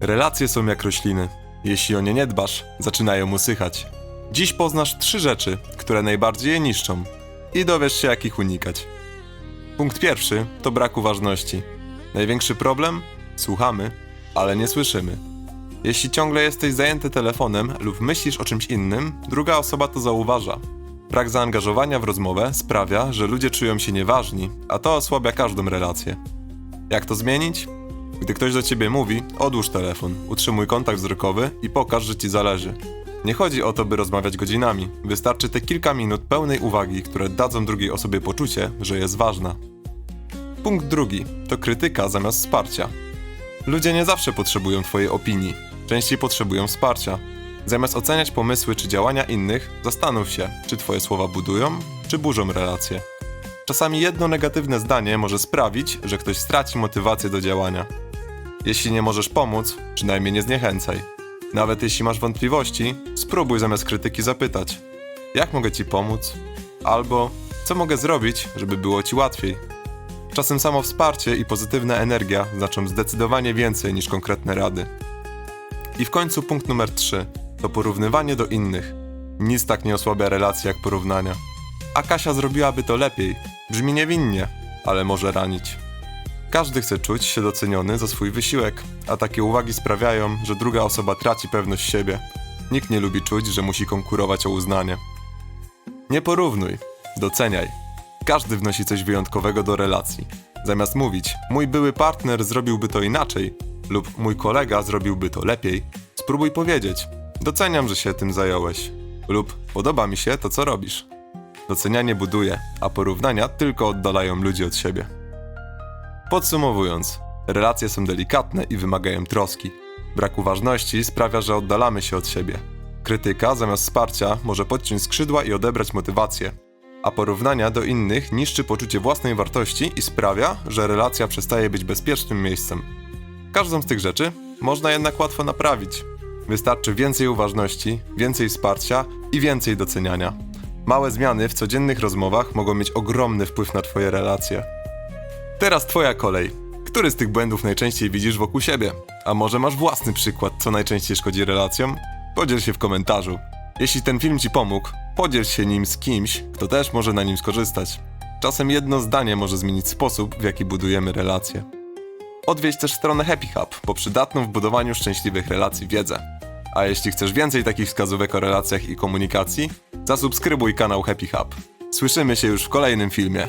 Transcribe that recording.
Relacje są jak rośliny. Jeśli o nie nie dbasz, zaczynają usychać. Dziś poznasz trzy rzeczy, które najbardziej je niszczą i dowiesz się, jak ich unikać. Punkt pierwszy to brak uważności. Największy problem? Słuchamy, ale nie słyszymy. Jeśli ciągle jesteś zajęty telefonem lub myślisz o czymś innym, druga osoba to zauważa. Brak zaangażowania w rozmowę sprawia, że ludzie czują się nieważni, a to osłabia każdą relację. Jak to zmienić? Gdy ktoś do ciebie mówi, odłóż telefon, utrzymuj kontakt wzrokowy i pokaż, że ci zależy. Nie chodzi o to, by rozmawiać godzinami. Wystarczy te kilka minut pełnej uwagi, które dadzą drugiej osobie poczucie, że jest ważna. Punkt drugi to krytyka zamiast wsparcia. Ludzie nie zawsze potrzebują Twojej opinii, częściej potrzebują wsparcia. Zamiast oceniać pomysły czy działania innych, zastanów się, czy Twoje słowa budują, czy burzą relacje. Czasami jedno negatywne zdanie może sprawić, że ktoś straci motywację do działania. Jeśli nie możesz pomóc, przynajmniej nie zniechęcaj. Nawet jeśli masz wątpliwości, spróbuj zamiast krytyki zapytać: Jak mogę ci pomóc? Albo co mogę zrobić, żeby było ci łatwiej? Czasem samo wsparcie i pozytywna energia znaczą zdecydowanie więcej niż konkretne rady. I w końcu punkt numer 3 to porównywanie do innych. Nic tak nie osłabia relacji jak porównania. A Kasia zrobiłaby to lepiej. Brzmi niewinnie, ale może ranić. Każdy chce czuć się doceniony za swój wysiłek, a takie uwagi sprawiają, że druga osoba traci pewność siebie. Nikt nie lubi czuć, że musi konkurować o uznanie. Nie porównuj, doceniaj. Każdy wnosi coś wyjątkowego do relacji. Zamiast mówić, mój były partner zrobiłby to inaczej, lub mój kolega zrobiłby to lepiej, spróbuj powiedzieć: Doceniam, że się tym zająłeś, lub podoba mi się to, co robisz. Docenianie buduje, a porównania tylko oddalają ludzi od siebie. Podsumowując, relacje są delikatne i wymagają troski. Brak uważności sprawia, że oddalamy się od siebie. Krytyka zamiast wsparcia może podciąć skrzydła i odebrać motywację, a porównania do innych niszczy poczucie własnej wartości i sprawia, że relacja przestaje być bezpiecznym miejscem. Każdą z tych rzeczy można jednak łatwo naprawić. Wystarczy więcej uważności, więcej wsparcia i więcej doceniania. Małe zmiany w codziennych rozmowach mogą mieć ogromny wpływ na Twoje relacje. Teraz Twoja kolej. Który z tych błędów najczęściej widzisz wokół siebie? A może masz własny przykład, co najczęściej szkodzi relacjom? Podziel się w komentarzu. Jeśli ten film Ci pomógł, podziel się nim z kimś, kto też może na nim skorzystać. Czasem jedno zdanie może zmienić sposób, w jaki budujemy relacje. Odwiedź też stronę Happy Hub po przydatną w budowaniu szczęśliwych relacji wiedzę. A jeśli chcesz więcej takich wskazówek o relacjach i komunikacji, zasubskrybuj kanał Happy Hub. Słyszymy się już w kolejnym filmie.